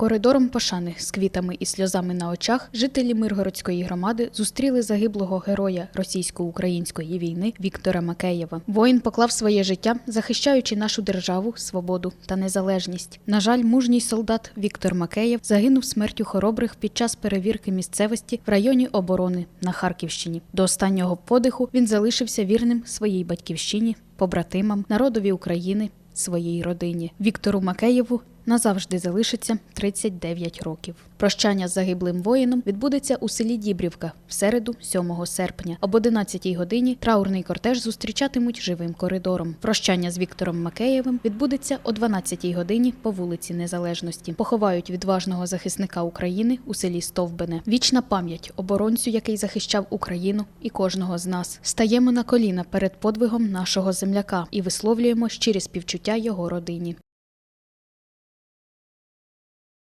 Коридором пошани з квітами і сльозами на очах жителі Миргородської громади зустріли загиблого героя російсько-української війни Віктора Макеєва. Воїн поклав своє життя, захищаючи нашу державу, свободу та незалежність. На жаль, мужній солдат Віктор Макеєв загинув смертю хоробрих під час перевірки місцевості в районі оборони на Харківщині. До останнього подиху він залишився вірним своїй батьківщині, побратимам, народові України, своїй родині. Віктору Макеєву назавжди залишиться 39 років. Прощання з загиблим воїном відбудеться у селі Дібрівка в середу, 7 серпня. Об 11 годині траурний кортеж зустрічатимуть живим коридором. Прощання з Віктором Макеєвим відбудеться о 12 годині по вулиці Незалежності. Поховають відважного захисника України у селі Стовбене. Вічна пам'ять оборонцю, який захищав Україну і кожного з нас. Стаємо на коліна перед подвигом нашого земляка і висловлюємо щирі співчуття його родині.